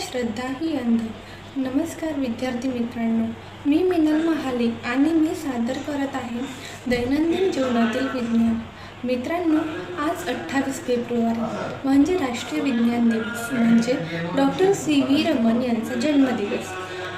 श्रद्धा ही अंध. नमस्कार विद्यार्थी मित्रांनो मी मिनल महाले आणि मी सादर करत आहे दैनंदिन जीवनातील विज्ञान. मित्रांनो आज अठ्ठावीस फेब्रुवारी म्हणजे राष्ट्रीय विज्ञान दिवस म्हणजे डॉक्टर सी व्ही रमन यांचा जन्मदिवस.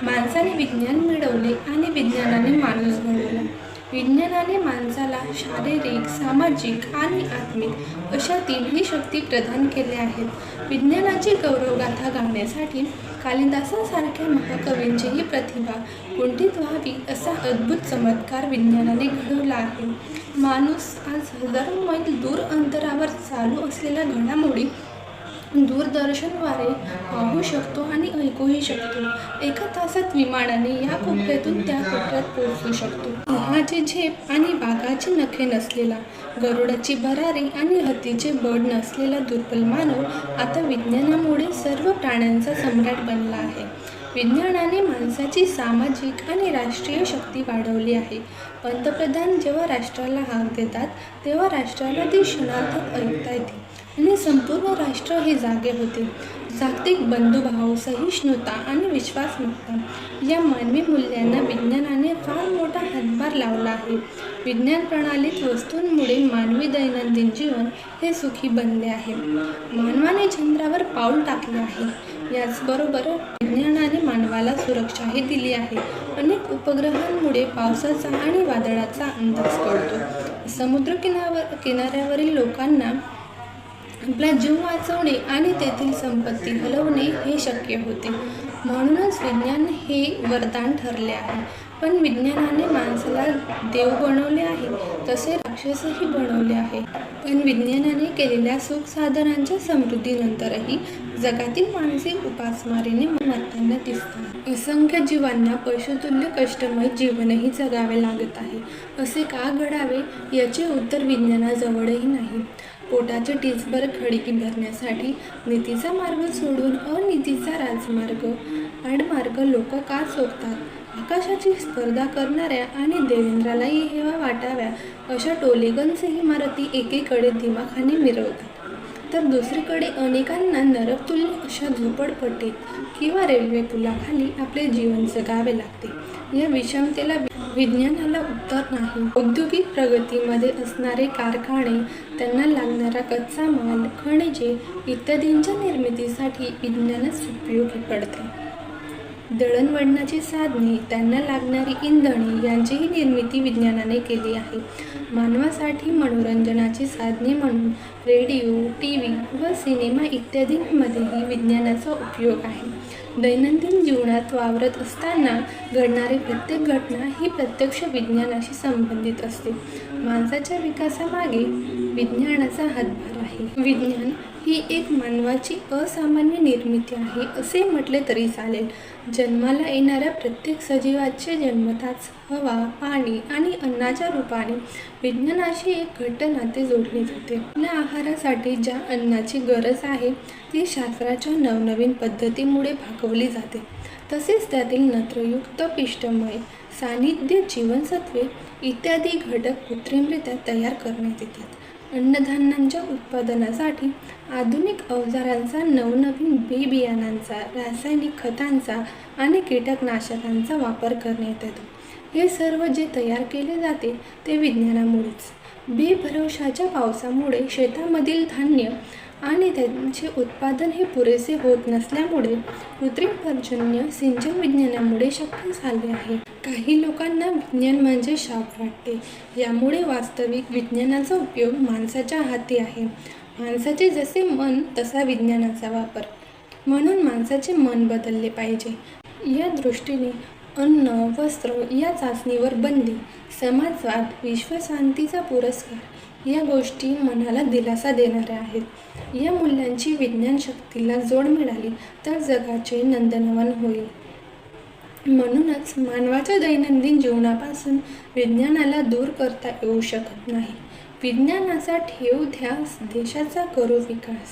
माणसाने विज्ञान मिळवले आणि विज्ञानाने माणूस घडवला. विज्ञानाने माणसाला शारीरिक सामाजिक आणि आत्मिक अशा तीनही शक्ती प्रदान केल्या आहेत. विज्ञानाची गौरवगाथा गाण्यासाठी कालिदासासारख्या महाकवींचीही प्रतिभा कुंठित व्हावी असा अद्भुत चमत्कार विज्ञानाने घडवला आहे. माणूस आज हजारो मैल दूर अंतरावर चालू असलेल्या घडामोडी दूरदर्शनद्वारे पाहू शकतो आणि ऐकूही शकतो. एका तासात विमानाने या कोपऱ्यातून त्या कोपऱ्यात पोहोचू शकतो. सिंहाची झेप आणि वाघाची नखे नसलेला गरुडाची भरारी आणि हत्तीचे बड नसलेला दुर्बल मानव आता विज्ञानामुळे सर्व प्राण्यांचा सम्राट बनला आहे. विज्ञानाने माणसाची सामाजिक आणि राष्ट्रीय शक्ती वाढवली आहे. पंतप्रधान जेव्हा राष्ट्राला हाक देतात तेव्हा राष्ट्राला ती क्षणार्धात ऐकता येते. आणि संपूर्ण राष्ट्र हे जागे होते. जागतिक बंधुभाव सहिष्णुता आणि विश्वासमत्ता या मानवी मूल्यांना विज्ञानाने फार मोठा हातभार लावला आहे. विज्ञान प्रणालीत वस्तूंमुळे मानवी दैनंदिन जीवन हे सुखी बनले आहे. मानवाने चंद्रावर पाऊल टाकले आहे. याचबरोबर विज्ञानाने मानवाला सुरक्षाही दिली आहे. अनेक उपग्रहांमुळे पावसाचा आणि वादळाचा अंदाज कळतो. समुद्र किनावर किनाऱ्यावरील लोकांना आपला जीव वाचवणे आणि तेथील संपत्ती हलवणे हे शक्य होते. म्हणूनच विज्ञान हे वरदान ठरले आहे. पण विज्ञानाने माणसाला देव बनवले आहे. तसे राक्षसही बनवले आहे. पण विज्ञानाने केलेल्या सुख साधनांच्या समृद्धीनंतरही जगातील माणसे उपासमारीने मरताना दिसतात. असंख्य जीवांना पशुतुल्य कष्टमय जीवनही जगावे लागत आहे. असे का घडावे याचे उत्तर विज्ञानाजवळही नाही. पोटाचे टीचभर खडकी भरण्यासाठी नीतीचा मार्ग सोडून अनितीचा राजमार्ग. आडमार्ग लोक का चोरतात आकाशाची स्पर्धा करणाऱ्या आणि देवेंद्रालाही हेवा वाटाव्या अशा टोलेगनचे इमारती एकीकडे दिमाखाने मिरवतात. तर दुसरीकडे अनेकांना नरकतुल्य अशा झोपडपट्टीत किंवा रेल्वे पुलाखाली आपले जीवन जगावे लागते. या विषमतेला विज्ञानाला उत्तर नाही. औद्योगिक प्रगतीमध्ये असणारे कारखाने त्यांना लागणारा कच्चा माल खनिजे इत्यादींच्या निर्मितीसाठी विज्ञानच उपयोगी पडते. दळणवळणाची साधने त्यांना लागणारी इंधने यांचीही निर्मिती विज्ञानाने केली आहे. मानवासाठी मनोरंजनाची साधने म्हणून रेडिओ टी व्ही व सिनेमा इत्यादींमध्येही विज्ञानाचा उपयोग आहे. दैनंदिन जीवनात वावरत असताना घडणारी प्रत्येक घटना ही प्रत्यक्ष विज्ञानाशी संबंधित असते. माणसाच्या विकासामागे विज्ञानाचा हातभार आहे. विज्ञान ही एक मानवाची असामान्य निर्मिती आहे असे म्हटले तरी चालेल. जन्माला येणाऱ्या प्रत्येक सजीवाचे जन्मताच हवा पाणी आणि अन्नाच्या रूपाने. विज्ञानाशी एक घट्ट नाते जोडले जाते. आपल्या आहारासाठी ज्या अन्नाची गरज आहे ती शास्त्राच्या नवनवीन पद्धतीमुळे भागवली जाते. तसेच त्यातील नत्रयुक्त पिष्टमय सान्निध्य जीवनसत्वे इत्यादी घटक कृत्रिमरित्या तयार करण्यात येतात. अन्नधान्यांच्या उत्पादनासाठी आधुनिक अवजारांचा नवनवीन बी बियाणांचा रासायनिक खतांचा आणि कीटकनाशकांचा वापर करण्यात येतो. हे सर्व जे तयार केले जाते ते विज्ञानामुळेच. बेभरवशाच्या पावसामुळे शेतामधील धान्य आणि त्यांचे उत्पादन हे पुरेसे होत नसल्यामुळे कृत्रिम पर्जन्य सिंचन विज्ञानामुळे शक्य झाले आहे. काही लोकांना विज्ञान म्हणजे शाप वाटते. यामुळे वास्तविक विज्ञानाचा उपयोग माणसाच्या हाती आहे. माणसाचे जसे मन तसा विज्ञानाचा वापर. म्हणून माणसाचे मन बदलले पाहिजे. या दृष्टीने अन्न वस्त्र या चाचणीवर बंदी समाजवाद विश्वशांतीचा पुरस्कार या गोष्टी मनाला दिलासा देणाऱ्या आहेत. या मूल्यांची विज्ञान शक्तीला जोड मिळाली तर जगाचे नंदनवन होईल. म्हणूनच मानवाच्या दैनंदिन जीवनापासून विज्ञानाला दूर करता येऊ शकत नाही. विज्ञानाचा ठेव ध्यास देशाचा करू विकास.